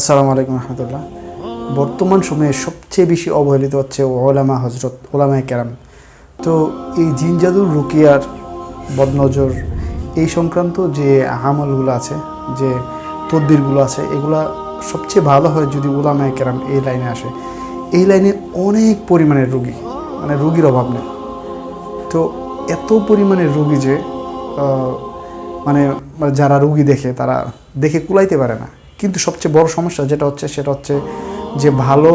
আসসালামু আলাইকুম রহমতুল্লাহ। বর্তমান সময়ে সবচেয়ে বেশি অবহেলিত হচ্ছে ওলামা হজরত ওলামায় কেরাম। তো এই জিনজাদুর, রুকিয়ার বদনজর, এই সংক্রান্ত যে আমলগুলো আছে, যে তদ্বিরগুলো আছে, এগুলা সবচেয়ে ভালো হয় যদি ওলামায় কেরাম এই লাইনে আসে। এই লাইনে অনেক পরিমাণের রুগী মানে রুগীর অভাব নেই। তো এত পরিমাণের রুগী যে মানে যারা রুগী দেখে, তারা দেখে কুলাইতে পারে না। কিন্তু সবচেয়ে বড় সমস্যা যেটা হচ্ছে সেটা হচ্ছে যে ভালো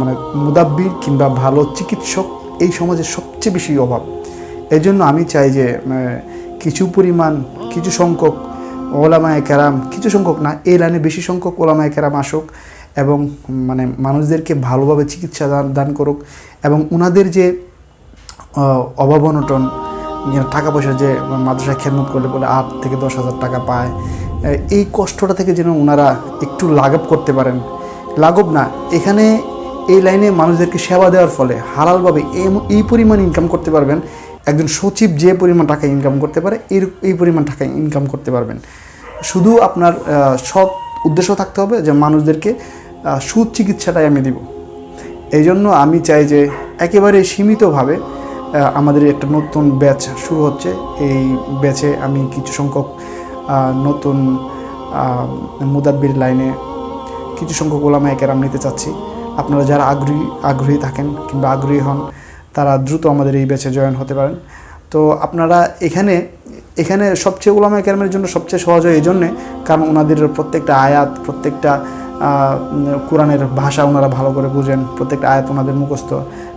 মানে মুদাব্বির কিংবা ভালো চিকিৎসক এই সমাজে সবচেয়ে বেশি অভাব। এই জন্য আমি চাই যে কিছু পরিমাণ, কিছু সংখ্যক ওলামায় কেরাম, কিছু সংখ্যক না, এই লাইনে বেশি সংখ্যক ওলামায় কেরাম আসুক এবং মানে মানুষদেরকে ভালোভাবে চিকিৎসা দান দান করুক এবং ওনাদের যে অভাব অনটন, টাকা পয়সা যে মাদ্রাসায় খেদমত করলে বলে আট থেকে দশ হাজার টাকা পায় এই কষ্টটা থেকে যেন ওনারা একটু লাঘব করতে পারেন। লাঘব না, এখানে এই লাইনে মানুষদেরকে সেবা দেওয়ার ফলে হালালভাবে এই- পরিমাণ ইনকাম করতে পারবেন। একজন সচিব যে পরিমাণ টাকা ইনকাম করতে পারে এই এই পরিমাণ টাকা ইনকাম করতে পারবেন। শুধু আপনার সৎ উদ্দেশ্য থাকতে হবে যে মানুষদেরকে সুদ চিকিৎসাটাই আমি দিব। এই জন্য আমি চাই যে একেবারে সীমিতভাবে আমাদের একটা নতুন ব্যাচ শুরু হচ্ছে। এই ব্যাচে আমি কিছু সংখ্যক নতুন মুদাব্বির লাইনে কিছু সংখ্যক ওলামায় কেরাম নিতে চাচ্ছি। আপনারা যারা আগ্রহী আগ্রহী থাকেন কিংবা আগ্রহী হন, তারা দ্রুত আমাদের এই ব্যাচে জয়েন হতে পারেন। তো আপনারা এখানে এখানে সবচেয়ে ওলামায় কেরামের জন্য সবচেয়ে সহজ হয় এই জন্যে, কারণ ওনাদের প্রত্যেকটা আয়াত, প্রত্যেকটা কোরআনের ভাষা ওনারা ভালো করে বুঝেন, প্রত্যেকটা আয়াত ওনাদের মুখস্থ।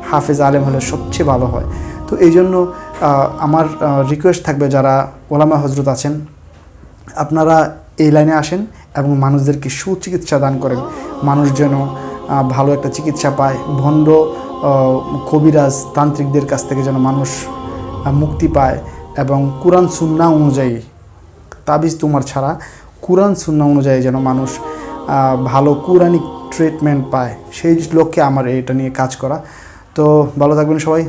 হাফেজ আলেম হলে সবচেয়ে ভালো হয়। তো এই জন্য আমার রিকোয়েস্ট থাকবে যারা ওলামা হজরত আছেন আপনারা এই লাইনে আসেন এবং মানুষদেরকে সুচিকিৎসা দান করেন। মানুষ যেন ভালো একটা চিকিৎসা পায়। ভণ্ড কবিরাজ তান্ত্রিকদের কাছ থেকে যেন মানুষ মুক্তি পায় এবং কোরআন, সুন্না অনুযায়ী, তাবিজ তোমার ছাড়া, কোরআন, সুন্না অনুযায়ী যেন মানুষ ভালো কোরআনিক ট্রিটমেন্ট পায়। সেই লক্ষ্যে আমার এটা নিয়ে কাজ করা। তো ভালো থাকবেন সবাই।